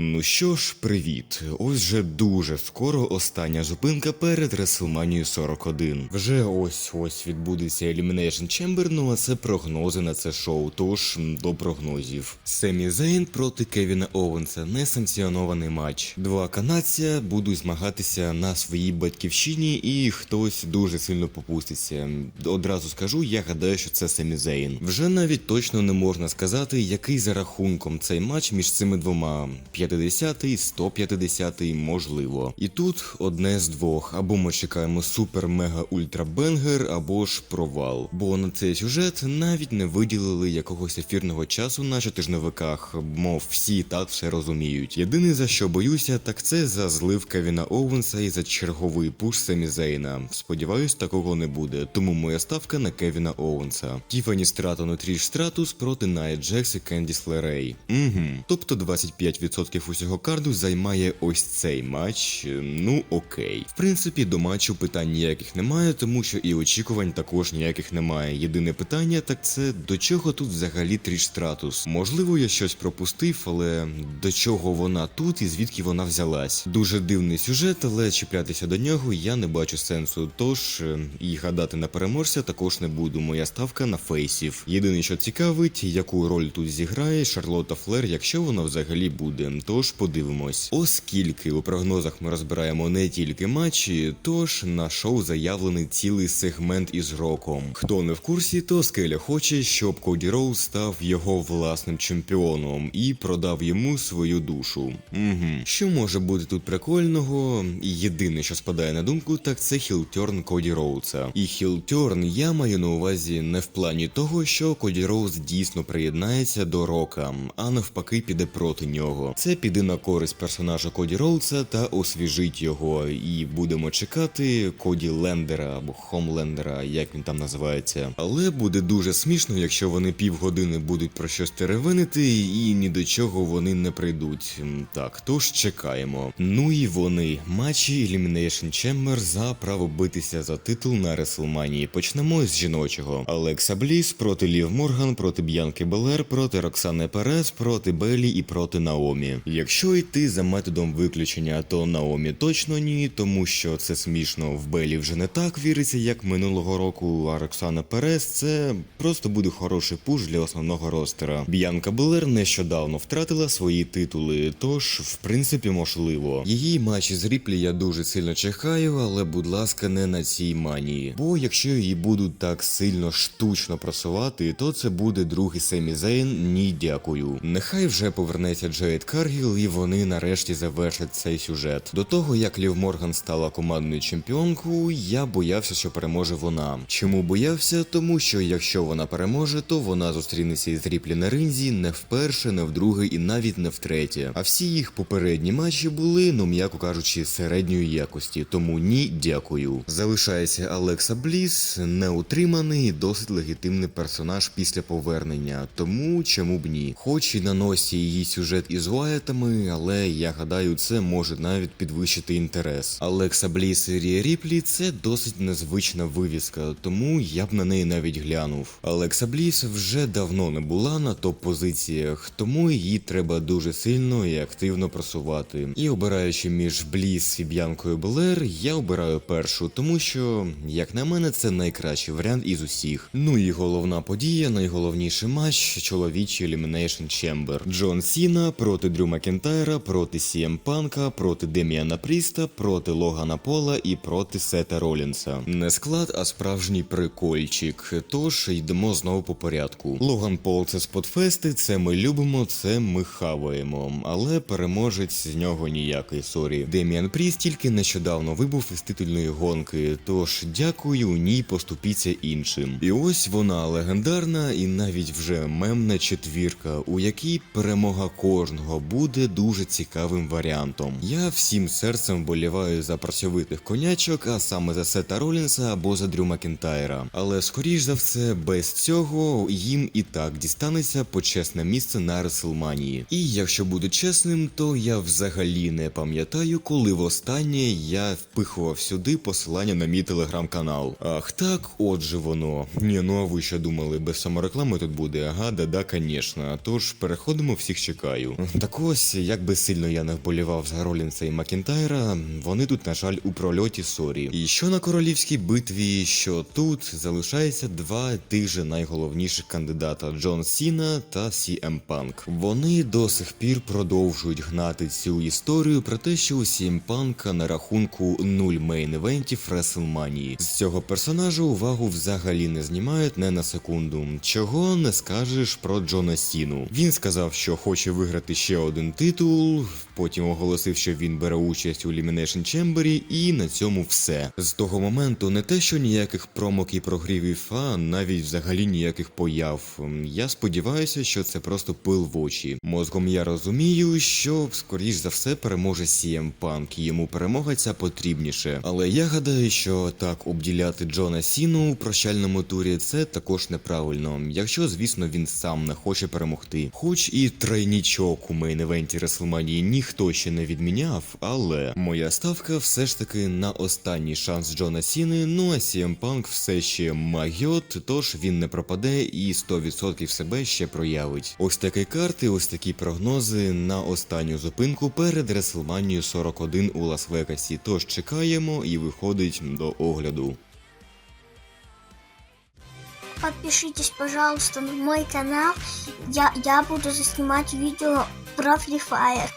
Ну що ж, привіт. Ось вже дуже скоро остання зупинка перед WrestleMania 41. Вже ось ось відбудеться Elimination Chamber, ну а це прогнози на це шоу. Тож до прогнозів. Семі Зейн проти Кевіна Оуенса. Несанкціонований матч. Два канадця будуть змагатися на своїй батьківщині, і хтось дуже сильно попуститься. Одразу скажу, я гадаю, що це Семі Зейн. Вже навіть точно не можна сказати, який за рахунком цей матч між цими двома 50-й, 150-й, можливо. І тут одне з двох: або ми чекаємо супер мега ультра бенгер, або ж провал. Бо на цей сюжет навіть не виділили якогось ефірного часу на щотижневиках, мов всі так все розуміють. Єдине за що боюся, так це за злив Кевіна Оуенса і за черговий пуш Семі Зейна. Сподіваюсь, такого не буде, тому моя ставка на Кевіна Оуенса. Тіфані Стратон Тріш Стратус проти Найя Джекс і Кендіс Лерей. Угу. Тобто 25% усього карду займає ось цей матч. Е, Ну окей. В принципі, до матчу питань ніяких немає, тому що і очікувань також ніяких немає. Єдине питання так це до чого тут взагалі Тріш Стратус? Можливо, я щось пропустив, але до чого вона тут і звідки вона взялась? Дуже дивний сюжет, але чіплятися до нього я не бачу сенсу. Тож е, і гадати на переможця також не буду. Моя ставка на фейсів. Єдине, що цікавить, яку роль тут зіграє Шарлотта Флер, якщо вона взагалі буде. Тож подивимось. Оскільки у прогнозах ми розбираємо не тільки матчі, тож на шоу заявлений цілий сегмент із роком. Хто не в курсі, то Скеля хоче, щоб Коді Роуз став його власним чемпіоном і продав йому свою душу. Угу. Що може бути тут прикольного? Єдине, що спадає на думку, так це хілтерн Коді Роуца. І хілтерн я маю на увазі не в плані того, що Коді Роуз дійсно приєднається до Рока, а навпаки піде проти нього. Це піде на користь персонажа Коді Роуца та освіжить його. І будемо чекати Коді Лендера або Хомлендера, як він там називається. Але буде дуже смішно, якщо вони півгодини будуть про щось теревенити, і ні до чого вони не прийдуть. Так, тож чекаємо. Ну і вони. Матчі Elimination Chamber за право битися за титул на Реслманії. Почнемо з жіночого. Алекса Бліс проти Лів Морган, проти Б'янки Белер, проти Роксани Перес, проти Белі і проти Наомі. Якщо йти за методом виключення, то Наомі точно ні, тому що це смішно. В Белі вже не так віриться, як минулого року. А Роксана Перес це просто буде хороший пуш для основного ростера. Б'янка Белер нещодавно втратила свої титули, тож в принципі можливо. Її матчі з Ріплі я дуже сильно чекаю, але будь ласка, не на цій манії. Бо якщо її будуть так сильно штучно просувати, то це буде другий Семі Зейн. Ні, дякую. Нехай вже повернеться Джейд Каргіл, і вони нарешті завершать цей сюжет. До того як Лів Морган стала командною чемпіонкою, я боявся, що переможе вона. Чому боявся? Тому що якщо вона переможе, то вона зустрінеться із Ріплі на ринзі не вперше, не вдруге і навіть не втретє. А всі їх попередні матчі були, ну м'яко кажучи, середньої якості. Тому ні, дякую. Залишається Алекса Бліс, неутриманий досить легітимний персонаж після повернення. Тому чому б ні? Хоч і на носі її сюжет із Уайтами, але я гадаю, це може навіть підвищити інтерес. Алекса Бліс і Рія Ріплі це досить незвична вивіска, тому я б на неї навіть глянув. Алекса Бліс вже давно не була на топ-позиціях, тому її треба дуже сильно і активно просувати. І обираючи між Бліс і Б'янкою Белер, я обираю першу, тому що, як на мене, це найкращий варіант із усіх. Ну і головна подія, найголовніший матч чоловічий Elimination Chamber. Джон Сіна проти Дрю Макентайра, проти Сієм Панка, проти Деміана Пріста, проти Логана Пола і проти Сета Ролінса. Не склад, а справжній прикольчик. Тож йдемо знову по порядку. Логан Пол це спотфести, це ми любимо, це ми хаваємо. Але переможець з нього ніякий сорі. Деміан Пріст тільки нещодавно вибув із титульної гонки. Тож дякую, ні, поступіться іншим. І ось вона легендарна і навіть вже мемна четвірка, у якій перемога кожного буде дуже цікавим варіантом. Я всім серцем боліваю за працьовитих конячок, а саме за Сета Ролінса або за Дрю Макентайра. Але скоріш за все, без цього їм і так дістанеться почесне місце на Реслманії. І якщо бути чесним, то я взагалі не пам'ятаю, коли востаннє я впихував сюди посилання на мій телеграм-канал. Ах так, отже воно. Ні, ну а ви що думали, без самореклами тут буде? Ага, да-да, конечно. Тож переходимо, всіх чекаю. Так от, ось, як би сильно я не вболівав за Ролінса і Макінтайра, вони тут, на жаль, у прольоті сорі. І що на королівській битві, що тут залишається два тих же найголовніших кандидата Джон Сіна та CM Punk. Вони до сих пір продовжують гнати цю історію про те, що у CM Punk на рахунку нуль мейн-івентів Реслманії. З цього персонажа увагу взагалі не знімають не на секунду. Чого не скажеш про Джона Сіну. Він сказав, що хоче виграти ще один титул, потім оголосив, що він бере участь у Elimination Chamber, і на цьому все. З того моменту не те, що ніяких промок і прогрівів, а навіть взагалі ніяких появ. Я сподіваюся, що це просто пил в очі. Мозгом я розумію, що скоріш за все переможе CM Punk, і йому перемога ця потрібніше. Але я гадаю, що так обділяти Джона Сіну у прощальному турі це також неправильно, якщо звісно він сам не хоче перемогти. Хоч і тройнічок у мейн-евенті Реслманії ніхто ще не відміняв, але моя ставка все ж таки на останній шанс Джона Сіни. Ну а CM Punk все ще магіот, тож він не пропаде і 100% себе ще проявить. Ось такі карти, ось такі прогнози на останню зупинку перед Реслманією 41 у Лас-Вегасі. Тож чекаємо і виходить до огляду. Подпишитесь, пожалуйста, на мой канал. Я, я буду заснимать видео про Free Fire.